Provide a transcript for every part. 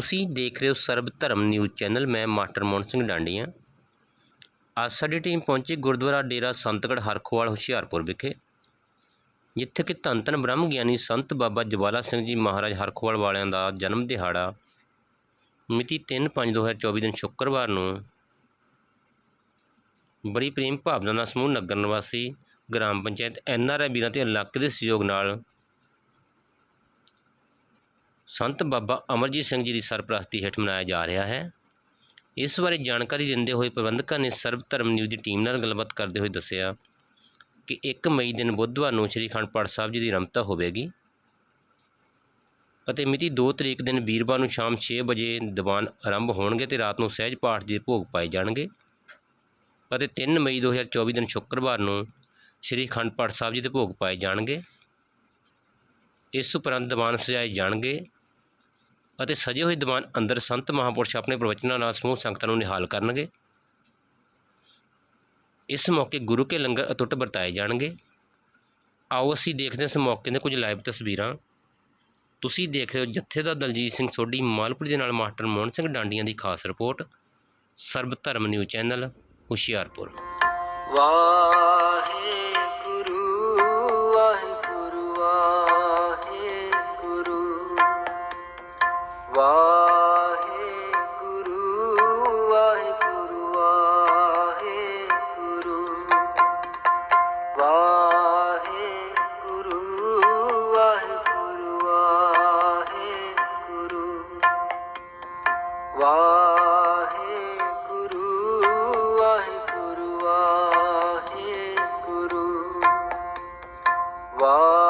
ਤੁਸੀਂ ਦੇਖ ਰਹੇ ਹੋ ਸਰਬ ਧਰਮ ਨਿਊਜ਼ ਚੈਨਲ, ਮੈਂ ਮਾਸਟਰ ਮੋਹਨ ਸਿੰਘ ਡਾਂਡੀਆਂ। ਅੱਜ ਸਾਡੀ ਟੀਮ ਪਹੁੰਚੀ ਗੁਰਦੁਆਰਾ ਡੇਰਾ ਸੰਤਗੜ੍ਹ ਹਰਖੋਵਾਲ, ਹੁਸ਼ਿਆਰਪੁਰ ਵਿਖੇ, ਜਿੱਥੇ ਕਿ ਧੰਨ ਧੰਨ ਬ੍ਰਹਮ ਗਿਆਨੀ ਸੰਤ ਬਾਬਾ ਜਵਾਲਾ ਸਿੰਘ ਜੀ ਮਹਾਰਾਜ ਹਰਖੋਵਾਲ ਵਾਲਿਆਂ ਦਾ ਜਨਮ ਦਿਹਾੜਾ ਮਿਤੀ 3/5/2024 ਦਿਨ ਸ਼ੁੱਕਰਵਾਰ ਨੂੰ ਬੜੀ ਪ੍ਰੇਮ ਭਾਵਨਾ ਨਾਲ ਸਮੂਹ ਨਗਰ ਨਿਵਾਸੀ ਗ੍ਰਾਮ ਪੰਚਾਇਤ ਐਨਆਰਆਈ ਵੀਰਾਂ ਤੇ ਇਲਾਕੇ ਦੇ ਸਹਿਯੋਗ ਨਾਲ ਸੰਤ ਬਾਬਾ ਅਮਰਜੀਤ ਸਿੰਘ ਜੀ ਦੀ ਸਰਪ੍ਰਸਤੀ ਹੇਠ ਮਨਾਇਆ ਜਾ ਰਿਹਾ ਹੈ। ਇਸ ਬਾਰੇ ਜਾਣਕਾਰੀ ਦਿੰਦੇ ਹੋਏ ਪ੍ਰਬੰਧਕਾਂ ਨੇ ਸਰਬ ਧਰਮ ਨਿਊਜ਼ ਦੀ ਟੀਮ ਨਾਲ ਗੱਲਬਾਤ ਕਰਦੇ ਹੋਏ ਦੱਸਿਆ ਕਿ 1 ਮਈ ਦਿਨ ਬੁੱਧਵਾਰ ਨੂੰ ਸ੍ਰੀ ਅਖੰਡ ਪਾਠ ਸਾਹਿਬ ਜੀ ਦੀ ਰਮਤਾ ਹੋਵੇਗੀ ਅਤੇ ਮਿਤੀ 2 ਤਰੀਕ ਦਿਨ ਵੀਰਵਾਰ ਨੂੰ ਸ਼ਾਮ 6 ਵਜੇ ਦੀਵਾਨ ਆਰੰਭ ਹੋਣਗੇ ਤੇ ਰਾਤ ਨੂੰ ਸਹਿਜ ਪਾਠ ਦੇ ਭੋਗ ਪਾਏ ਜਾਣਗੇ ਅਤੇ 3 ਮਈ 2024 ਦਿਨ ਸ਼ੁੱਕਰਵਾਰ ਨੂੰ ਸ੍ਰੀ ਅਖੰਡ ਪਾਠ ਸਾਹਿਬ ਜੀ ਦੇ ਭੋਗ ਪਾਏ ਜਾਣਗੇ। ਇਸ ਉਪਰੰਤ ਦੀਵਾਨ ਸਜਾਏ ਜਾਣਗੇ ਅਤੇ ਸਜੇ ਹੋਏ ਦੀਵਾਨ ਅੰਦਰ ਸੰਤ ਮਹਾਂਪੁਰਸ਼ ਆਪਣੇ ਪ੍ਰਵਚਨਾਂ ਨਾਲ ਸਮੂਹ ਸੰਗਤਾਂ ਨੂੰ ਨਿਹਾਲ ਕਰਨਗੇ। ਇਸ ਮੌਕੇ ਗੁਰੂ ਕੇ ਲੰਗਰ ਅਟੁੱਟ ਵਰਤਾਏ ਜਾਣਗੇ। ਆਓ ਅਸੀਂ ਦੇਖਦੇ ਹਾਂ ਇਸ ਮੌਕੇ ਦੇ ਕੁਝ ਲਾਈਵ ਤਸਵੀਰਾਂ। ਤੁਸੀਂ ਦੇਖ ਰਹੇ ਹੋ ਜਥੇਦਾਰ ਦਲਜੀਤ ਸਿੰਘ ਸੋਢੀ, ਮਾਲਪੁਰੀ ਦੇ ਨਾਲ ਮਾਸਟਰ ਮੋਹਨ ਸਿੰਘ ਡਾਂਡੀਆਂ ਦੀ ਖਾਸ report. Sarab Dharam news channel Hoshiarpur. Waheguru Wow.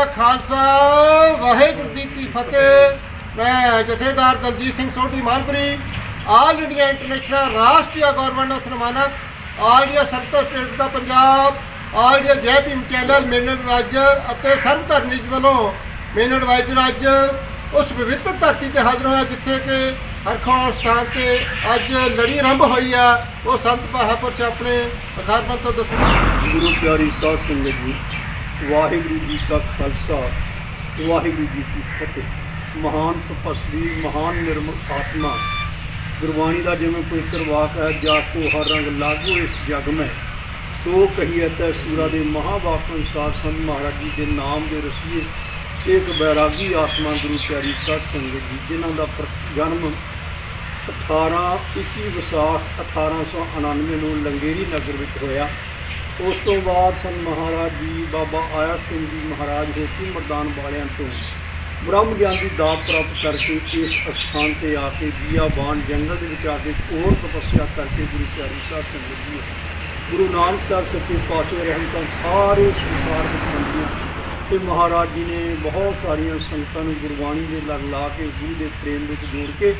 ji Khalsa, Waheguru ji ਕੀ ਫਤਿਹ। ਮੈਂ ਜਥੇਦਾਰ Daljit Singh Sodhi Malpuri all India international ਰਾਸ਼ਟਰੀ ਗਵਰਨਮੈਂਟ ਸਨਮਾਨਕ ਆਲ ਇੰਡੀਆ ਸਰਵਿਸ ਸਟੇਟ ਦਾ ਪੰਜਾਬ ਆਲ ਇੰਡੀਆ ਜੈ ਚੈਨਲ ਮੈਨੂੰ ਐਡਵਾਈਜ਼ਰ ਅਤੇ ਸਰਵ ਧਰਮਿਜ ਵੱਲੋਂ ਮੈਨੂੰ ਐਡਵਾਈਜ਼ਰ ਅੱਜ ਉਸ ਪਵਿੱਤਰ ਧਰਤੀ ਤੇ ਹਾਜ਼ਰ ਹੋਇਆ, ਜਿੱਥੇ ਕਿ ਹਰਖੌਲ ਸਥਾਨ ਤੇ ਅੱਜ ਲੜੀ ਆਰੰਭ ਹੋਈ ਆ। ਉਹ ਸੰਤ ਮਹਾਂਪੁਰਸ਼ ਆਪਣੇ ਅਖਾਰਪਨ ਤੋਂ ਦੱਸਣਗੇ ਗੁਰੂ ਪਿਆਰੀ ਸਾਧ ਸੰਗਤ ਜੀ ਵਾਹਿਗੁਰੂ ਜੀ ਕਾ ਖਾਲਸਾ, ਵਾਹਿਗੁਰੂ ਜੀ ਕੀ ਫਤਿਹ। ਮਹਾਨ ਤਪਸਵੀ, ਮਹਾਨ ਨਿਰਮਲ ਆਤਮਾ। ਗੁਰਬਾਣੀ ਦਾ ਜਿਵੇਂ ਕੋਈ ਕਰਵਾਕ ਹੈ, ਜਾ ਕੋ ਹਰ ਰੰਗ ਲਾਗੋ ਇਸ ਜਗ ਮੈਂ। ਸੋ ਕਹੀਏ ਤੈ ਸੂਰਾ ਦੇ ਮਹਾਵਾਕ ਅਨੁਸਾਰ, ਸੰਤ ਮਹਾਰਾਜ ਜੀ ਦੇ ਨਾਮ ਦੇ ਰਸੀਏ ਇੱਕ ਬੈਰਾਗੀ ਆਤਮਾ ਗੁਰੂ ਪਿਆਰੀ ਸਾਧ ਸੰਗਤ ਜੀ, ਜਿਨ੍ਹਾਂ ਦਾ ਜਨਮ 18 21 ਵਿਸਾਖ 1899 ਨੂੰ ਲੰਗੇਰੀ ਨਗਰ ਵਿੱਚ ਹੋਇਆ। ਉਸ ਤੋਂ ਬਾਅਦ ਸਨ ਮਹਾਰਾਜ ਜੀ ਬਾਬਾ ਆਇਆ ਸਿੰਘ ਜੀ ਮਹਾਰਾਜ ਹੋਤੀ ਮਰਦਾਨ ਵਾਲਿਆਂ ਤੋਂ। ਬ੍ਰਹਮ ਗਿਆਨ ਦੀ ਦਾਤ ਪ੍ਰਾਪਤ ਕਰਕੇ ਇਸ ਅਸਥਾਨ ਤੇ ਆ ਕੇ ਬੀਆਬਾਨ ਜੰਗਲ ਦੇ ਵਿੱਚ ਆ ਕੇ ਕੋਰ ਤਪੱਸਿਆ ਕਰਕੇ ਗੁਰੂ ਪਿਆਰੀ ਸਾਹਿਬ ਸੰਗਤ ਜੀ ਗੁਰੂ ਨਾਨਕ ਸਾਹਿਬ ਸੱਚੇ ਪਾਤਸ਼ਾਹ ਰਹਿਮਤਾਂ ਸਾਰੇ ਸੰਸਾਰ ਵਿੱਚ ਵੰਡੀਆਂ ਤੇ ਮਹਾਰਾਜ ਜੀ ਨੇ ਬਹੁਤ ਸਾਰੀਆਂ ਸੰਗਤਾਂ ਨੂੰ ਗੁਰਬਾਣੀ ਦੇ ਲਗ ਲਾ ਕੇ, ਗੁਰੂ ਦੇ ਪ੍ਰੇਮ ਵਿੱਚ ਜੋੜ ਕੇ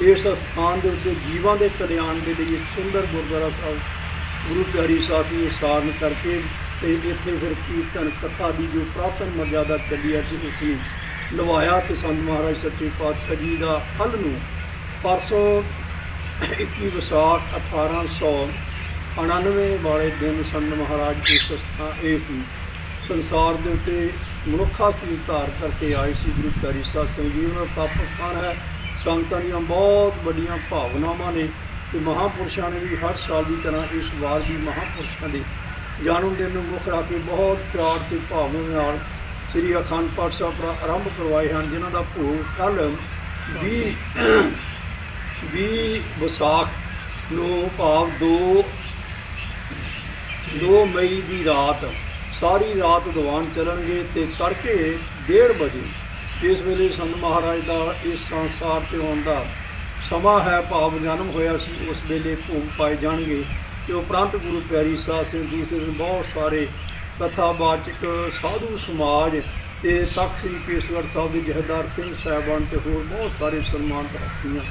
ਇਸ ਅਸਥਾਨ ਦੇ ਉੱਤੇ ਜੀਵਾਂ ਦੇ ਕਲਿਆਣ ਦੇ ਲਈ ਇੱਕ ਸੁੰਦਰ ਗੁਰਦੁਆਰਾ ਸਾਹਿਬ ਗੁਰੂ ਪਿਆਰੀ ਸਾਸੀ ਉਸਾਰਨ ਕਰਕੇ ਤੇ ਇੱਥੇ ਫਿਰ ਕੀਰਤਨ ਕਥਾ ਦੀ ਜੋ ਪ੍ਰਾਤਨ ਮਰਜ਼ਾਦਾ ਚੱਲੀ ਆ ਸੀ, ਉਸ ਨੂੰ ਲਵਾਇਆ ਤੇ ਸੰਤ ਮਹਾਰਾਜ ਸੱਚੇ ਪਾਤਸ਼ਾਹ ਜੀ ਦਾ ਫਲ ਨੂੰ ਪਰਸੋਂ 21 ਵਿਸਾਖ 1899 ਵਾਲੇ ਦਿਨ ਸੰਤ ਮਹਾਰਾਜ ਇਸ ਇਹ ਸੀ। ਸੰਸਾਰ ਦੇ ਉੱਤੇ ਮਨੁੱਖਾ ਸੀ ਧਾਰ ਕਰਕੇ ਆਏ ਸੀ, ਗੁਰੂ ਪਿਆਰੀ ਸਾਹਿਬ ਸਿੰਘ ਸੰਗੀਤ ਦਾ ਤਪ ਸਥਾਨ ਹੈ। ਸੰਗਤਾਂ ਦੀਆਂ ਬਹੁਤ ਵੱਡੀਆਂ ਭਾਵਨਾਵਾਂ ਨੇ। ਤੇ ਮਹਾਪੁਰਸ਼ਾਂ ਨੇ ਵੀ ਹਰ ਸਾਲ ਦੀ ਤਰ੍ਹਾਂ ਇਸ ਵਾਰ ਵੀ ਮਹਾਪੁਰਸ਼ਾਂ ਦੇ ਜਨਮ ਦਿਨ ਨੂੰ ਮੁੱਖ ਰੱਖ ਕੇ ਬਹੁਤ ਪਿਆਰ ਤੇ ਭਾਵਨਾ ਨਾਲ ਸ੍ਰੀ ਅਖੰਡ ਪਾਠ ਸਾਹਿਬ ਪ੍ਰਾ- ਆਰੰਭ ਕਰਵਾਏ ਹਨ, ਜਿਨ੍ਹਾਂ ਦਾ ਭੋਗ ਕੱਲ 20 20 ਵਿਸਾਖ ਨੂੰ ਭਾਵ 2 2 ਮਈ ਦੀ ਰਾਤ ਸਾਰੀ ਰਾਤ ਦੀਵਾਨ ਚੱਲਣਗੇ ਤੇ ਤੜਕੇ 1:30 ਵਜੇ ਇਸ ਵੇਲੇ ਸੰਤ ਮਹਾਰਾਜ ਦਾ ਇਸ ਸੰਸਾਰ ਤੇ ਆਉਣ ਦਾ ਸਮਾਂ ਹੈ ਭਾਵ ਜਨਮ ਹੋਇਆ ਸੀ, ਉਸ ਵੇਲੇ ਭੋਗ ਪਾਏ ਜਾਣਗੇ ਤੇ ਉਪਰੰਤ ਗੁਰੂ ਪਿਆਰੀ ਸਾਹਿਬ ਸਿੰਘ ਦੂਸਰੇ ਦਿਨ ਬਹੁਤ ਸਾਰੇ ਕਥਾਵਾਚਕ ਸਾਧੂ ਸਮਾਜ ਤੇ ਤਖਤ ਸ੍ਰੀ ਕੇਸਗੜ੍ਹ ਸਾਹਿਬ ਦੇ ਜਹਦਾਰ ਸਿੰਘ ਸਾਹਿਬਾਨ ਤੇ ਹੋਰ ਬਹੁਤ ਸਾਰੇ ਸਨਮਾਨਿਤ ਹਸਤੀਆਂ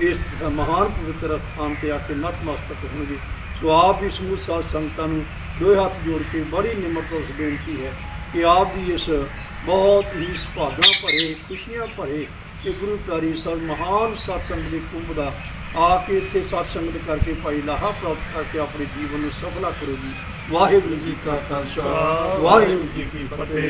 ਇਸ ਮਹਾਨ ਪਵਿੱਤਰ ਸਥਾਨ ਤੇ ਆ ਕੇ ਨਤਮਸਤਕ ਹੋਣਗੇ। ਸੋ ਆਪ ਵੀ ਸਮੂਹ ਸਾਧ ਸੰਗਤਾਂ ਨੂੰ ਦੋਏ ਹੱਥ ਜੋੜ ਕੇ ਬੜੀ ਨਿਮਰਤਾ ਸੇ ਬੇਨਤੀ ਹੈ ਕਿ ਆਪ ਵੀ ਇਸ ਬਹੁਤ ਹੀ ਸੁਭਾਗਾਂ ਭਰੇ, ਖੁਸ਼ੀਆਂ ਭਰੇ ਕਿ ਗੁਰੂ ਪਿਆਰੀ ਸਾਹਿਬ ਮਹਾਨ ਸਤਸੰਗ ਦੇ ਕੁੰਭ ਦਾ ਆ ਕੇ ਇੱਥੇ ਸਤਸੰਗਤ ਕਰਕੇ ਭਾਈ ਲਾਹਾ ਪ੍ਰਾਪਤ ਕਰਕੇ ਆਪਣੇ ਜੀਵਨ ਨੂੰ ਸਫਲਾ ਕਰੋ ਜੀ। ਵਾਹਿਗੁਰੂ ਜੀ ਕਾ ਖਾਲਸਾ, ਵਾਹਿਗੁਰੂ ਜੀ ਕੀ ਫਤਿਹ।